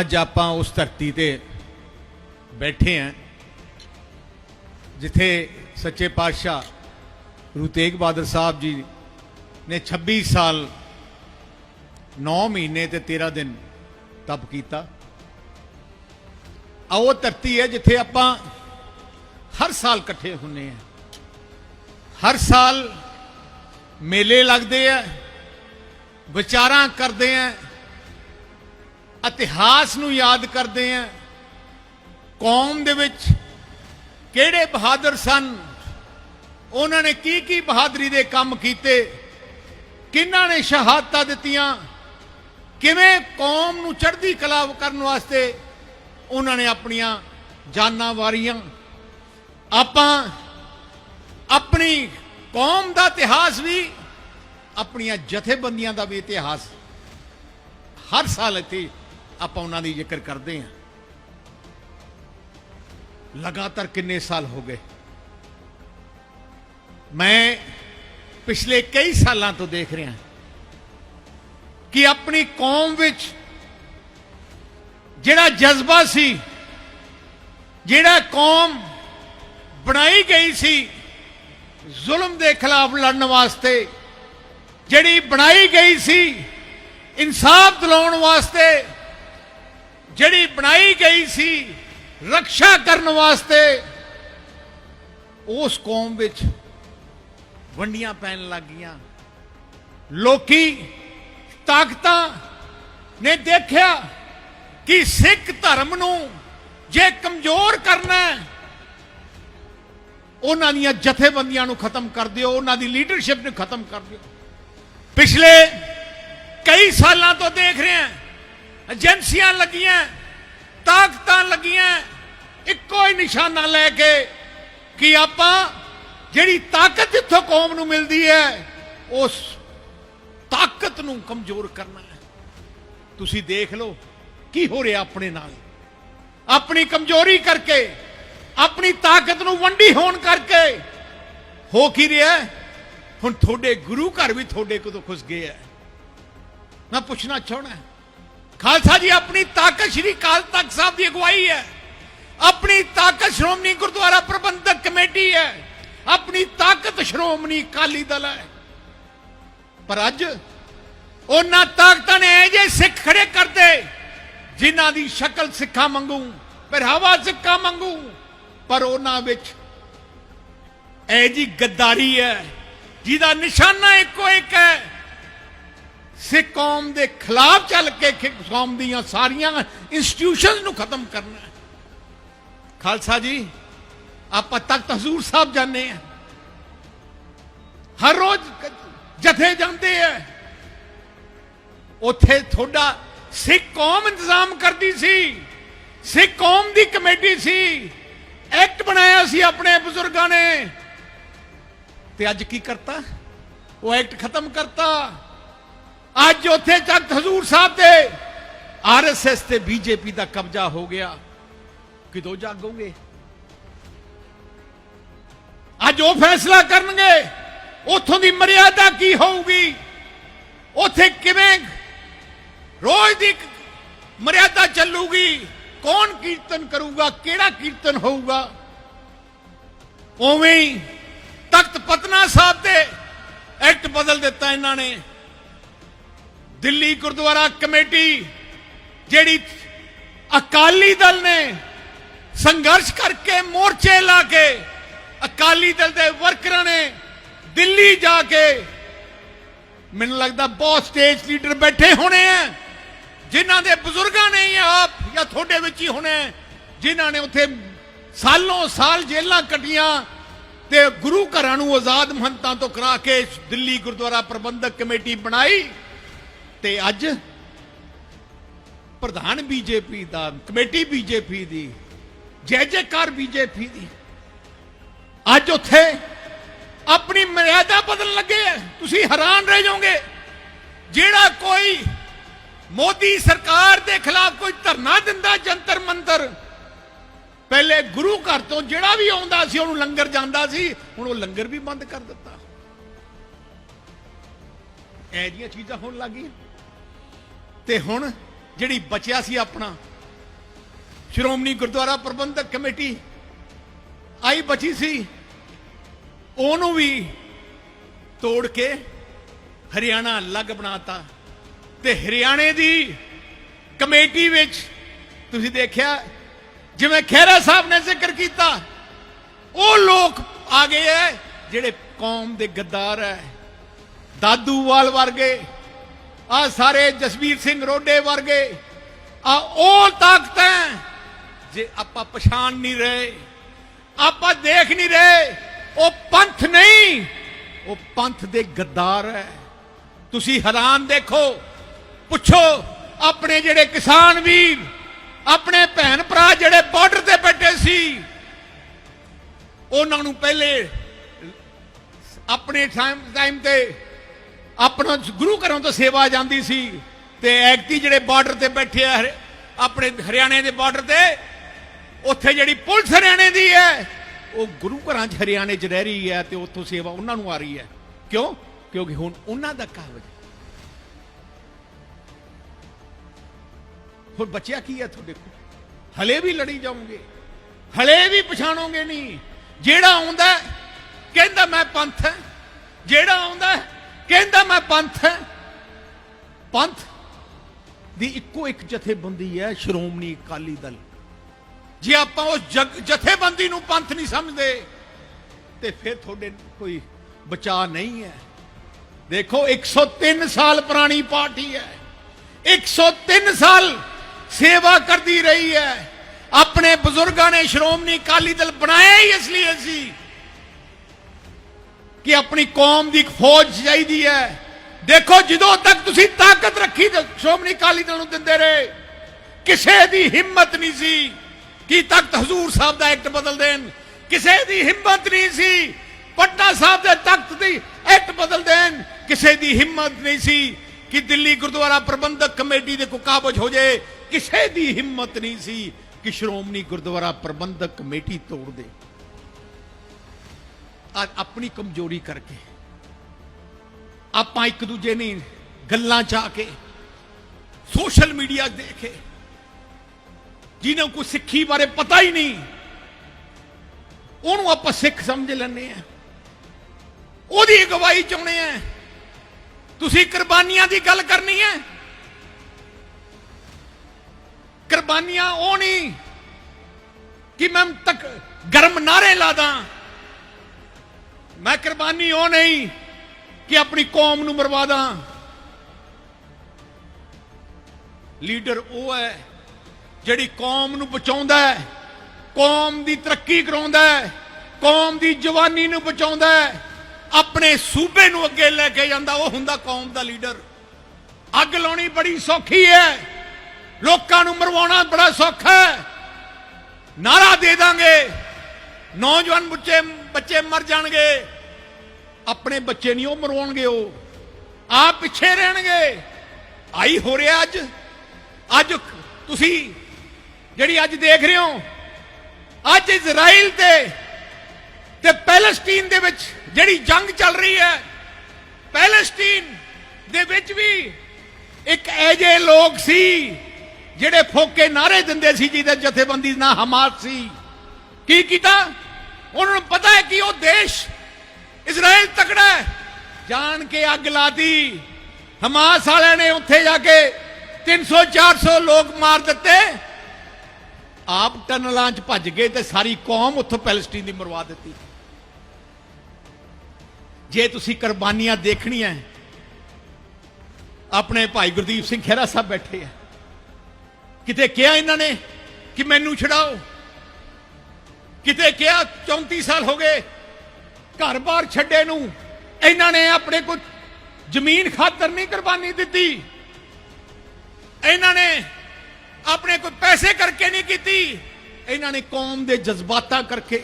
ਅੱਜ ਆਪਾਂ ਉਸ ਧਰਤੀ ਤੇ ਬੈਠੇ ਆਂ, ਜਿੱਥੇ ਸੱਚੇ ਪਾਤਸ਼ਾਹ ਗੁਰੂ ਤੇਗ ਬਹਾਦਰ ਸਾਹਿਬ ਜੀ ਨੇ 26 ਸਾਲ 9 ਮਹੀਨੇ ਤੇ 13 ਦਿਨ ਤਪ ਕੀਤਾ। ਆ ਉਹ ਧਰਤੀ ਹੈ ਜਿੱਥੇ ਆਪਾਂ ਹਰ ਸਾਲ ਇਕੱਠੇ ਹੁੰਨੇ ਆ। ਹਰ ਸਾਲ ਮੇਲੇ ਲੱਗਦੇ ਆ, ਵਿਚਾਰਾਂ ਕਰਦੇ ਆ ਇਤਿਹਾਸ ਨੂੰ ਯਾਦ ਕਰਦੇ ਆ। ਕੌਮ ਦੇ ਵਿੱਚ ਕਿਹੜੇ ਬਹਾਦਰ ਸਨ? ਉਹਨਾਂ ਨੇ ਕੀ ਕੀ ਬਹਾਦਰੀ ਦੇ ਕੰਮ ਕੀਤੇ? ਕਿਹਨਾਂ ਨੇ ਸ਼ਹਾਦਤਾਂ ਦਿੱਤੀਆਂ? ਕਿਵੇਂ ਕੌਮ ਨੂੰ ਚੜ੍ਹਦੀ ਕਲਾ ਕਰਨ ਵਾਸਤੇ ਉਹਨਾਂ ਨੇ ਆਪਣੀਆਂ ਜਾਨਾਂ ਵਾਰੀਆਂ? ਆਪਾਂ ਆਪਣੀ ਕੌਮ ਦਾ ਇਤਿਹਾਸ ਵੀ ਆਪਣੀਆਂ ਜਥੇਬੰਦੀਆਂ ਦਾ ਵੀ ਇਤਿਹਾਸ ਹਰ ਸਾਲ ਇੱਥੇ ਆਪਾਂ ਉਹਨਾਂ ਦੀ ਜ਼ਿਕਰ ਕਰਦੇ ਹਾਂ। ਲਗਾਤਾਰ ਕਿੰਨੇ ਸਾਲ ਹੋ ਗਏ? ਮੈਂ ਪਿਛਲੇ ਕਈ ਸਾਲਾਂ ਤੋਂ ਦੇਖ ਰਿਹਾ ਕਿ ਆਪਣੀ ਕੌਮ ਵਿੱਚ ਜਿਹੜਾ ਜਜ਼ਬਾ ਸੀ, ਜਿਹੜਾ ਕੌਮ ਬਣਾਈ ਗਈ ਸੀ, ਜ਼ੁਲਮ ਦੇ ਖਿਲਾਫ ਲੜਨ ਵਾਸਤੇ, ਜਿਹੜੀ ਬਣਾਈ ਗਈ ਸੀ, ਇਨਸਾਫ ਦਿਲਾਉਣ ਵਾਸਤੇ ਜਿਹੜੀ ਬਣਾਈ ਗਈ ਸੀ ਰੱਖਿਆ ਕਰਨ ਵਾਸਤੇ, ਉਸ ਕੌਮ ਵਿੱਚ ਵੰਡੀਆਂ ਪੈਣ ਲੱਗੀਆਂ ਲੋਕੀ ਤਾਕਤਾਂ ਨੇ ਦੇਖਿਆ ਕਿ ਸਿੱਖ ਧਰਮ ਨੂੰ ਜੇ ਕਮਜ਼ੋਰ ਕਰਨਾ ਹੈ, ਉਹਨਾਂ ਦੀਆਂ ਜਥੇਬੰਦੀਆਂ ਨੂੰ ਖਤਮ ਕਰ ਦਿਓ, ਉਹਨਾਂ ਦੀ ਲੀਡਰਸ਼ਿਪ ਨੂੰ ਖਤਮ ਕਰ ਦਿਓ। ਪਿਛਲੇ ਕਈ ਸਾਲਾਂ ਤੋਂ ਦੇਖ ਰਹੇ ਹਾਂ ਏਜੰਸੀਆਂ ਲੱਗੀਆਂ, ਤਾਕਤਾਂ ਲੱਗੀਆਂ, ਇੱਕੋ ਹੀ ਨਿਸ਼ਾਨਾ ਲੈ ਕੇ ਕਿ ਆਪਾਂ ਜਿਹੜੀ ਤਾਕਤ ਜਿੱਥੋਂ ਕੌਮ ਨੂੰ ਮਿਲਦੀ ਹੈ, ਉਸ ਤਾਕਤ ਨੂੰ ਕਮਜ਼ੋਰ ਕਰਨਾ ਹੈ। ਤੁਸੀਂ ਦੇਖ ਲਓ ਕੀ ਹੋ ਰਿਹਾ ਆਪਣੇ ਨਾਲ। ਆਪਣੀ ਕਮਜ਼ੋਰੀ ਕਰਕੇ, ਆਪਣੀ ਤਾਕਤ ਨੂੰ ਵੰਡੀ ਹੋਣ ਕਰਕੇ ਹੋ ਕੀ ਰਿਹਾ ਹੁਣ ਤੁਹਾਡੇ ਗੁਰੂ ਘਰ ਵੀ ਤੁਹਾਡੇ ਕੋਲੋਂ ਖੁਸ਼ ਗਏ ਹੈ। ਮੈਂ ਪੁੱਛਣਾ ਚਾਹਣਾ ਖਾਲਸਾ ਜੀ, ਆਪਣੀ ਤਾਕਤ ਸ਼੍ਰੀ ਕਾਲ ਤਖਤ ਸਾਹਿਬ ਦੀ ਅਗਵਾਈ ਹੈ। ਆਪਣੀ ਤਾਕਤ ਸ਼੍ਰੋਮਣੀ ਗੁਰਦੁਆਰਾ ਪ੍ਰਬੰਧਕ ਕਮੇਟੀ ਹੈ। ਆਪਣੀ ਤਾਕਤ ਸ਼੍ਰੋਮਣੀ ਅਕਾਲੀ ਦਲ ਹੈ। ਪਰ ਅੱਜ ਉਹਨਾਂ ਤਾਕਤਾਂ ਨੇ ਇਹ ਜੇ ਸਿੱਖ ਖੜੇ ਕਰਦੇ, ਜਿਨ੍ਹਾਂ ਦੀ ਸ਼ਕਲ ਸਿੱਖਾਂ ਮੰਗੂ ਪਹਿਰਾਵਾ ਸਿੱਖਾਂ ਮੰਗੂ ਪਰ ਉਹਨਾਂ ਵਿੱਚ ਇਹ ਜੀ ਗੱਦਾਰੀ ਹੈ, ਜਿਹਦਾ ਨਿਸ਼ਾਨਾ ਇੱਕੋ ਇੱਕ ਹੈ। ਸਿੱਖ ਕੌਮ ਦੇ ਖਿਲਾਫ ਚੱਲ ਕੇ ਕੌਮ ਦੀਆਂ ਸਾਰੀਆਂ ਇੰਸਟੀਟਿਊਸ਼ਨਸ ਨੂੰ ਖਤਮ ਕਰਨਾ ਹੈ। ਖਾਲਸਾ ਜੀ, ਆਪਾਂ ਤਖਤ ਹਜ਼ੂਰ ਸਾਹਿਬ ਜਾਂਦੇ ਆ ਹਰ ਰੋਜ਼ ਜਥੇ ਜਾਂਦੇ ਆ। ਉੱਥੇ ਤੁਹਾਡਾ ਸਿੱਖ ਕੌਮ ਇੰਤਜ਼ਾਮ ਕਰਦੀ ਸੀ। ਸਿੱਖ ਕੌਮ ਦੀ ਕਮੇਟੀ ਸੀ। ਐਕਟ ਬਣਾਇਆ ਸੀ ਆਪਣੇ ਬਜ਼ੁਰਗਾਂ ਨੇ। ਤੇ ਅੱਜ ਕੀ ਕਰਤਾ? ਉਹ ਐਕਟ ਖਤਮ ਕਰਤਾ। ਅੱਜ ਉੱਥੇ ਤਖਤ ਹਜ਼ੂਰ ਸਾਹਿਬ ਤੇ ਆਰਐਸਐਸ ਤੇ ਬੀਜੇਪੀ ਦਾ ਕਬਜ਼ਾ ਹੋ ਗਿਆ। ਕਿਦੋਂ ਜਾਗੋਗੇ? ਅੱਜ ਉਹ ਫੈਸਲਾ ਕਰਨਗੇ, ਉਥੋਂ ਦੀ ਮਰਿਆਦਾ ਕੀ ਹੋਊਗੀ? ਉਥੇ ਕਿਵੇਂ ਰੋਜ਼ ਦੀ ਮਰਿਆਦਾ ਚੱਲੂਗੀ? ਕੌਣ ਕੀਰਤਨ ਕਰੂਗਾ? ਕਿਹੜਾ ਕੀਰਤਨ ਹੋਊਗਾ? ਉਵੇਂ ਤਖਤ ਪਤਨਾ ਸਾਹਿਬ ਦੇ ਐਕਟ ਬਦਲ ਦਿੱਤਾ ਇਹਨਾਂ ਨੇ ਦਿੱਲੀ ਗੁਰਦੁਆਰਾ ਕਮੇਟੀ ਜਿਹੜੀ ਅਕਾਲੀ ਦਲ ਨੇ ਸੰਘਰਸ਼ ਕਰਕੇ ਮੋਰਚੇ ਲਾ ਕੇ ਅਕਾਲੀ ਦਲ ਦੇ ਵਰਕਰਾਂ ਨੇ ਦਿੱਲੀ ਜਾ ਕੇ ਮੈਨੂੰ ਲੱਗਦਾ ਬਹੁਤ ਸਟੇਜ ਲੀਡਰ ਬੈਠੇ ਹੋਣੇ ਆ ਜਿਨ੍ਹਾਂ ਦੇ ਬਜ਼ੁਰਗਾਂ ਨੇ ਆਪ ਜਾਂ ਤੁਹਾਡੇ ਵਿੱਚ ਹੀ ਹੋਣੇ ਆ, ਜਿਨ੍ਹਾਂ ਨੇ ਉੱਥੇ ਸਾਲੋਂ ਸਾਲ ਜੇਲਾਂ ਕੱਟੀਆਂ ਤੇ ਗੁਰੂ ਘਰਾਂ ਨੂੰ ਆਜ਼ਾਦ ਮਹੰਤਾਂ ਤੋਂ ਕਰਾ ਕੇ ਦਿੱਲੀ ਗੁਰਦੁਆਰਾ ਪ੍ਰਬੰਧਕ ਕਮੇਟੀ ਬਣਾਈ। ਤੇ ਅੱਜ ਪ੍ਰਧਾਨ ਬੀਜੇਪੀ ਦਾ, ਕਮੇਟੀ ਬੀਜੇਪੀ ਦੀ, ਜੈ ਜੈਕਾਰ ਬੀਜੇਪੀ ਦੀ, ਅੱਜ ਉੱਥੇ ਆਪਣੀ ਮਰਿਆਦਾ ਬਦਲਣ ਲੱਗੇ ਆ। ਤੁਸੀਂ ਹੈਰਾਨ ਰਹਿ ਜਾਓਗੇ। ਜਿਹੜਾ ਕੋਈ ਮੋਦੀ ਸਰਕਾਰ ਦੇ ਖਿਲਾਫ ਕੋਈ ਧਰਨਾ ਦਿੰਦਾ ਜੰਤਰ ਮੰਤਰ, ਪਹਿਲੇ ਗੁਰੂ ਘਰ ਤੋਂ ਜਿਹੜਾ ਵੀ ਆਉਂਦਾ ਸੀ, ਉਹਨੂੰ ਲੰਗਰ ਜਾਂਦਾ ਸੀ, ਹੁਣ ਉਹ ਲੰਗਰ ਵੀ ਬੰਦ ਕਰ ਦਿੱਤਾ। ਇਹ ਜੀਆਂ ਚੀਜ਼ਾਂ ਹੋਣ ਲੱਗੀਆਂ ਤੇ ਹੁਣ ਜਿਹੜੀ ਬਚਿਆ ਸੀ ਆਪਣਾ, ਸ਼੍ਰੋਮਣੀ ਗੁਰਦੁਆਰਾ ਪ੍ਰਬੰਧਕ ਕਮੇਟੀ ਆਈ ਬਚੀ ਸੀ, ਉਹਨੂੰ ਵੀ ਤੋੜ ਕੇ ਹਰਿਆਣਾ ਅਲੱਗ ਬਣਾਤਾ। ਤੇ ਹਰਿਆਣੇ ਦੀ ਕਮੇਟੀ ਵਿੱਚ ਤੁਸੀਂ ਦੇਖਿਆ, ਜਿਵੇਂ ਖਹਿਰਾ ਸਾਹਿਬ ਨੇ ਜ਼ਿਕਰ ਕੀਤਾ, ਉਹ ਲੋਕ ਆ ਗਏ ਐ, ਜਿਹੜੇ ਕੌਮ ਦੇ ਗੱਦਾਰ ਐ, ਦਾਦੂਵਾਲ ਵਰਗੇ। ਆ ਸਾਰੇ ਜਸਵੀਰ ਸਿੰਘ ਰੋਡੇ ਵਰਗੇ, ਆ ਉਹ ਤਾਕਤਾਂ ਜੇ ਆਪਾਂ ਪਛਾਣ ਨਹੀਂ ਰਹੇ, ਆਪਾਂ ਦੇਖ ਨਹੀਂ ਰਹੇ, ਉਹ ਪੰਥ ਨਹੀਂ, ਉਹ ਪੰਥ ਦੇ ਗੱਦਾਰ ਹੈ। ਤੁਸੀਂ ਹੈਰਾਨ ਦੇਖੋ, ਪੁੱਛੋ ਆਪਣੇ ਜਿਹੜੇ ਕਿਸਾਨ ਵੀਰ, ਆਪਣੇ ਭੈਣ ਭਰਾ ਜਿਹੜੇ ਬਾਰਡਰ ਤੇ ਬੈਠੇ ਸੀ, ਉਹਨਾਂ ਨੂੰ ਪਹਿਲੇ ਆਪਣੇ ਟਾਈਮ ਟਾਈਮ ਤੇ ਆਪਣਾ ਗੁਰੂ ਘਰੋਂ ਤੋਂ ਸੇਵਾ ਜਾਂਦੀ ਸੀ ਤੇ ਐਕਤੀ ਜਿਹੜੇ ਬਾਰਡਰ ਤੇ ਬੈਠੇ ਆ ਆਪਣੇ ਹਰਿਆਣੇ ਦੇ ਬਾਰਡਰ ਤੇ, ਉੱਥੇ ਜਿਹੜੀ ਪੁਲਿਸ ਹਰਿਆਣੇ ਦੀ ਹੈ, ਉਹ ਗੁਰੂ ਘਰਾਂ 'ਚ ਹਰਿਆਣੇ 'ਚ ਰਹਿ ਰਹੀ ਹੈ ਤੇ ਉੱਥੋਂ ਸੇਵਾ ਉਹਨਾਂ ਨੂੰ ਆ ਰਹੀ ਹੈ। ਕਿਉਂ? ਕਿਉਂਕਿ ਹੁਣ ਉਹਨਾਂ ਦਾ ਕਾਬਜ ਹੁਣ ਬੱਚਿਆ ਕੀ ਹੈ ਤੁਹਾਡੇ ਕੋਲ? ਹਲੇ ਵੀ ਲੜੀ ਜਾਓਗੇ। ਹਲੇ ਵੀ ਪਛਾਣੋਗੇ ਨਹੀਂ। ਜਿਹੜਾ ਆਉਂਦਾ ਕਹਿੰਦਾ ਮੈਂ ਪੰਥ ਹੈ। ਜਿਹੜਾ ਆਉਂਦਾ ਕਹਿੰਦਾ ਮੈਂ ਪੰਥ ਹੈ। ਪੰਥ ਦੀ ਇੱਕੋ ਇੱਕ ਜਥੇਬੰਦੀ ਹੈ ਸ਼੍ਰੋਮਣੀ ਅਕਾਲੀ ਦਲ। ਜੇ ਆਪਾਂ ਉਸ ਜਥੇਬੰਦੀ ਨੂੰ ਪੰਥ ਨਹੀਂ ਸਮਝਦੇ, ਤੇ ਫਿਰ ਤੁਹਾਡੇ ਕੋਈ ਬਚਾ ਨਹੀਂ ਹੈ। ਦੇਖੋ 103 ਸਾਲ ਪੁਰਾਣੀ ਪਾਰਟੀ ਹੈ। 103 ਸਾਲ ਸੇਵਾ ਕਰਦੀ ਰਹੀ ਹੈ। ਆਪਣੇ ਬਜ਼ੁਰਗਾਂ ਨੇ ਸ਼੍ਰੋਮਣੀ ਅਕਾਲੀ ਦਲ ਬਣਾਇਆ ਹੀ ਇਸ ਲਈ ਸੀ ਕਿ ਆਪਣੀ ਕੌਮ ਦੀ ਇੱਕ ਫੌਜ ਚਾਹੀਦੀ ਹੈ। ਦੇਖੋ ਜਦੋਂ ਤੱਕ ਤੁਸੀਂ ਤਾਕਤ ਰੱਖੀ ਤੇ ਸ਼੍ਰੋਮਣੀ ਅਕਾਲੀ ਦਲ ਨੂੰ ਦਿੰਦੇ ਰਹੇ, ਕਿਸੇ ਦੀ ਹਿੰਮਤ ਨਹੀਂ ਸੀ ਕਿ ਤਖਤ ਹਜ਼ੂਰ ਸਾਹਿਬ ਦਾ ਐਕਟ ਬਦਲ ਦੇਣ। ਕਿਸੇ ਦੀ ਹਿੰਮਤ ਨਹੀਂ ਸੀ, ਪਟਨਾ ਸਾਹਿਬ ਦੇ ਤਖਤ ਦੀ ਐਕਟ ਬਦਲ ਦੇਣ। ਕਿਸੇ ਦੀ ਹਿੰਮਤ ਨਹੀਂ ਸੀ ਕਿ ਦਿੱਲੀ ਗੁਰਦੁਆਰਾ ਪ੍ਰਬੰਧਕ ਕਮੇਟੀ ਦੇ ਕੋ ਕਾਬਜ ਹੋ ਜਾਏ। ਕਿਸੇ ਦੀ ਹਿੰਮਤ ਨਹੀਂ ਸੀ ਕਿ ਸ਼੍ਰੋਮਣੀ ਗੁਰਦੁਆਰਾ ਪ੍ਰਬੰਧਕ ਕਮੇਟੀ ਤੋੜ ਦੇ। ਆਪਣੀ ਕਮਜ਼ੋਰੀ ਕਰਕੇ। ਆਪਾਂ ਇੱਕ ਦੂਜੇ ਨੇ ਗੱਲਾਂ ਚ ਕੇ, ਸੋਸ਼ਲ ਮੀਡੀਆ ਦੇਖੇ। ਜਿਹਨਾਂ ਕੋਈ ਸਿੱਖੀ ਬਾਰੇ ਪਤਾ ਹੀ ਨਹੀਂ, ਉਹਨੂੰ ਆਪਾਂ ਸਿੱਖ ਸਮਝ ਲੈਂਦੇ ਆ ਉਹਦੀ ਅਗਵਾਈ ਚਾਹੁੰਦੇ ਆ ਤੁਸੀਂ ਕੁਰਬਾਨੀਆਂ ਦੀ ਗੱਲ ਕਰਨੀ ਹੈ। ਕੁਰਬਾਨੀਆਂ ਉਹ ਨਹੀਂ ਕਿ ਮੈਂ ਤੱਕ ਗਰਮ ਨਾਰੇ ਲਾਦਾ ਮੈਂ ਕੁਰਬਾਨੀ ਉਹ ਨਹੀਂ ਕਿ ਆਪਣੀ ਕੌਮ ਨੂੰ ਮਰਵਾਦਾ ਲੀਡਰ ਉਹ ਹੈ ਜਿਹੜੀ ਕੌਮ ਨੂੰ ਬਚਾਉਂਦਾ ਹੈ, ਕੌਮ ਦੀ ਤਰੱਕੀ ਕਰਾਉਂਦਾ ਹੈ, ਕੌਮ ਦੀ ਜਵਾਨੀ ਨੂੰ ਬਚਾਉਂਦਾ ਹੈ, ਆਪਣੇ ਸੂਬੇ ਨੂੰ ਅੱਗੇ ਲੈ ਕੇ ਜਾਂਦਾ, ਉਹ ਹੁੰਦਾ ਕੌਮ ਦਾ ਲੀਡਰ। ਅੱਗ ਲਾਉਣੀ ਬੜੀ ਸੌਖੀ ਹੈ, ਲੋਕਾਂ ਨੂੰ ਮਰਵਾਉਣਾ ਬੜਾ ਸੌਖਾ ਹੈ। ਨਾਰਾ ਦੇ ਦਾਂਗੇ, ਨੌਜਵਾਨ ਬੱਚੇ ਬੱਚੇ ਮਰ ਜਾਣਗੇ। ਆਪਣੇ ਬੱਚੇ ਨਹੀਂ, ਉਹ ਮਰਵਾਉਣਗੇ ਉਹ। ਆ ਪਿੱਛੇ ਰਹਿਣਗੇ। ਆਈ ਹੋ ਰਿਹਾ ਅੱਜ। ਅੱਜ ਤੁਸੀਂ ਜਿਹੜੀ ਅੱਜ ਦੇਖ ਰਹੇ ਹੋ, ਅੱਜ ਇਜ਼ਰਾਈਲ ਤੇ ਤੇ ਪੈਲਸਤੀਨ ਦੇ ਵਿੱਚ ਜਿਹੜੀ ਜੰਗ ਚੱਲ ਰਹੀ ਹੈ, ਪੈਲਸਟੀਨ ਦੇ ਵਿੱਚ ਵੀ ਇੱਕ ਐਜੇ ਲੋਕ ਸੀ, ਜਿਹੜੇ ਫੋਕੇ ਨਾਰੇ ਦਿੰਦੇ ਸੀ, ਜਿਹਦੇ ਜਥੇਬੰਦੀ ਨਾ ਨਾਂ ਹਮਾਸ ਸੀ। ਕੀ ਕੀਤਾ? ਉਹਨਾਂ ਨੂੰ ਪਤਾ ਹੈ ਕਿ ਉਹ ਦੇਸ਼ ਇਜ਼ਰਾਈਲ ਤਕੜਾ ਹੈ। ਜਾਣ ਕੇ ਅੱਗ ਲਾਤੀ। ਹਮਾਸ ਵਾਲਿਆਂ ਨੇ ਉੱਥੇ ਜਾ ਕੇ 300 400 ਲੋਕ ਮਾਰ ਦਿੱਤੇ। ਆਪ ਟਨਲਾਂ 'ਚ ਭੱਜ ਗਏ ਤੇ ਸਾਰੀ ਕੌਮ ਉੱਥੋਂ ਪੈਲਸਟੀਨ ਦੀ ਮਰਵਾ ਦਿੱਤੀ। ਜੇ ਤੁਸੀਂ ਕੁਰਬਾਨੀਆਂ ਦੇਖਣੀਆਂ ਆਪਣੇ ਭਾਈ ਗੁਰਦੀਪ ਸਿੰਘ ਖਹਿਰਾ ਸਾਹਿਬ ਬੈਠੇ ਆ ਕਿਤੇ ਕਿਹਾ ਇਹਨਾਂ ਨੇ ਕਿ ਮੈਨੂੰ ਛਡਾਓ? ਕਿਤੇ ਕਿਹਾ 34 ਸਾਲ ਹੋ ਗਏ ਘਰ-ਬਾਰ ਛੱਡੇ ਨੂੰ। ਇਹਨਾਂ ਨੇ ਆਪਣੇ ਕੋਈ ਜ਼ਮੀਨ ਖਾਤਰ ਨਹੀਂ ਕੁਰਬਾਨੀ ਦਿੱਤੀ। ਇਹਨਾਂ ਨੇ ਆਪਣੇ ਕੋਈ ਪੈਸੇ ਕਰਕੇ ਨਹੀਂ ਕੀਤੀ। ਇਹਨਾਂ ਨੇ ਕੌਮ ਦੇ ਜਜ਼ਬਾਤਾਂ ਕਰਕੇ